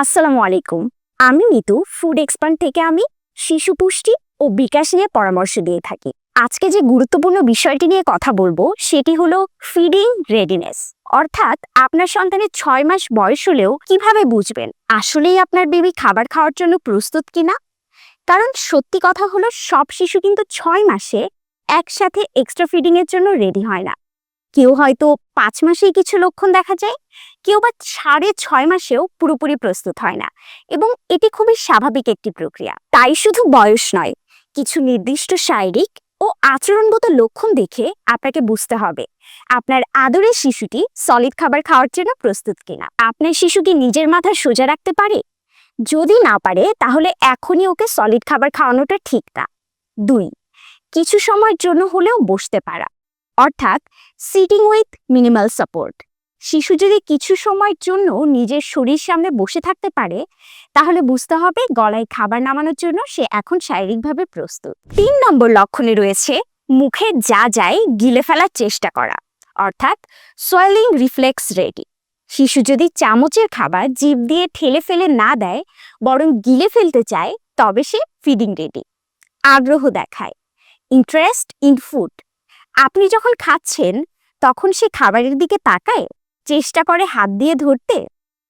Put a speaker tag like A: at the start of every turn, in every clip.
A: আসসালামু আলাইকুম। আমি নিতু ফুড এক্সপার্ট থেকে আমি শিশু পুষ্টি ও বিকাশ নিয়ে পরামর্শ দিয়ে থাকি। আজকে যে গুরুত্বপূর্ণ বিষয়টি নিয়ে কথা বলব, সেটি হলো ফিডিং রেডিনেস অর্থাৎ আপনার সন্তানের ছয় মাস বয়স হলেও কীভাবে বুঝবেন, আসলেই আপনার বেবি খাবার খাওয়ার জন্য প্রস্তুত কিনা? কারণ সত্যি কথা হলো, সব শিশু কিন্তু ছয় মাসে একসাথে এক্সট্রা ফিডিংয়ের জন্য রেডি হয় না। কেউ হয়তো পাঁচ মাসেই কিছু লক্ষণ দেখা যায়, কেউ বা সাড়ে ছয় মাসেও পুরোপুরি প্রস্তুত হয় না। এবং এটি খুবই স্বাভাবিক একটি প্রক্রিয়া। তাই শুধু বয়স নয়, কিছু নির্দিষ্ট শারীরিক ও আচরণগত লক্ষণ দেখে আপনাকে বুঝতে হবে, আপনার আদরের শিশুটি সলিড খাবার খাওয়ার জন্য প্রস্তুত কিনা। আপনার শিশু কি নিজের মাথা সোজা রাখতে পারে? যদি না পারে, তাহলে এখনই ওকে সলিড খাবার খাওয়ানোটা ঠিক না। দুই, কিছু সময়ের জন্য হলেও বসতে পারা। অর্থাৎ সিটিং উইথ মিনিমাল সাপোর্ট শিশু যদি কিছু সময়ের জন্য নিজের শরীর সামনে বসে থাকতে পারে, তাহলে বুঝতে হবে গলায় খাবার নামানোর জন্য সে এখন শারীরিকভাবে প্রস্তুত। তিন নম্বর লক্ষণে রয়েছে মুখে যা যায় গিলে ফেলার চেষ্টা করা, অর্থাৎ সোয়েলিং রিফ্লেক্স রেডি শিশু যদি চামচের খাবার জিভ দিয়ে ঠেলে ফেলে না দেয়, বরং গিলে ফেলতে চায়, তবে সে ফিডিং রেডি আগ্রহ দেখায়। ইন্টারেস্ট ইন ফুড আপনি যখন খাচ্ছেন, তখন সে খাবারের দিকে তাকায়, চেষ্টা করে হাত দিয়ে ধরতে।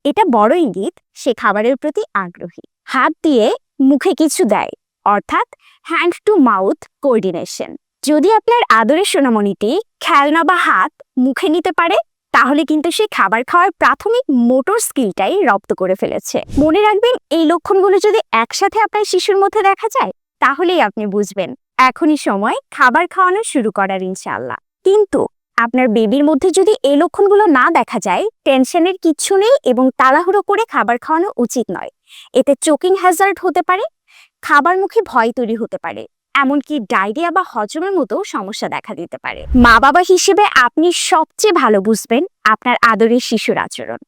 A: এটা বড় ইঙ্গিত, সে খাবারের প্রতি আগ্রহী। হাত দিয়ে মুখে কিছু দেয়, অর্থাৎ হ্যান্ড টু মাউথ কোঅর্ডিনেশন যদি আপনার আদরের সোনামণিটি খেলনা বা হাত মুখে নিতে পারে, তাহলে কিন্তু সে খাবার খাওয়ার প্রাথমিক মোটর স্কিলটাই রপ্ত করে ফেলেছে। মনে রাখবেন, এই লক্ষণগুলো যদি একসাথে আপনার শিশুর মধ্যে দেখা যায়, তাহলেই আপনি বুঝবেন এখনই সময় খাবার খাওয়ানো শুরু করার ইনশাল্লাহ কিন্তু আপনার বেবির মধ্যে যদি এই লক্ষণগুলো না দেখা যায়, টেনশনের কিচ্ছু নেই এবং তাড়াহুড়ো করে খাবার খাওয়ানো উচিত নয়। এতে চোকিং হ্যাজার্ড হতে পারে, খাবার মুখে ভয় তৈরি হতে পারে, এমনকি ডায়রিয়া বা হজমের মতো সমস্যা দেখা দিতে পারে। মা বাবা হিসেবে আপনি সবচেয়ে ভালো বুঝবেন আপনার আদরের শিশুর আচরণ।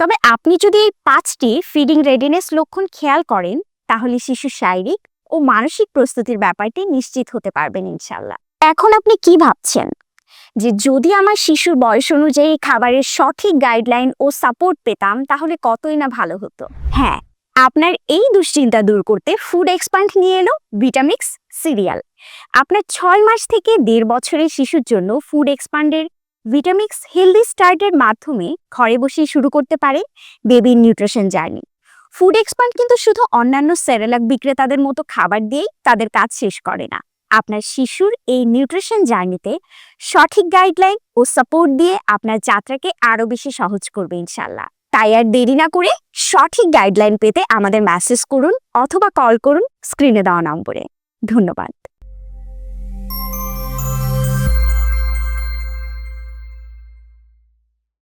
A: তবে আপনি যদি এই পাঁচটি ফিডিং রেডিনেস লক্ষণ খেয়াল করেন, তাহলে শিশুর শারীরিক ও মানসিক প্রস্তুতির ব্যাপারটি নিশ্চিত হতে পারবেন ইনশাল্লাহ এখন আপনি কি ভাবছেন? যে যদি আমার শিশুর বয়স অনুযায়ী খাবারের সঠিক গাইডলাইন ও সাপোর্ট পেতাম, তাহলে কতই না ভালো হতো? হ্যাঁ আপনার এই দুশ্চিন্তা দূর করতে ফুড এক্সপান্ড নিয়ে এলো ভিটামিক্স সিরিয়াল আপনার ছয় মাস থেকে দেড় বছরের শিশুর জন্য ফুড এক্সপান্ডের ভিটামিক্স হেলদি স্টার্টের মাধ্যমে ঘরে বসেই শুরু করতে পারে বেবির নিউট্রিশন জার্নি ফুড এক্সপার্ট কিন্তু শুধু অন্যান্য সেরেলাক বিক্রেতাদের মতো খাবার দিয়েই তাদের কাজ শেষ করে না। আপনার শিশুর এই নিউট্রিশন জার্নিতে সঠিক গাইডলাইন ও সাপোর্ট দিয়ে আপনার যাত্রাকে আরও বেশি সহজ করবে ইনশাল্লাহ তাই আর দেরি না করে সঠিক গাইডলাইন পেতে আমাদের মেসেজ করুন অথবা কল করুন স্ক্রিনে দেওয়া নম্বরে। ধন্যবাদ।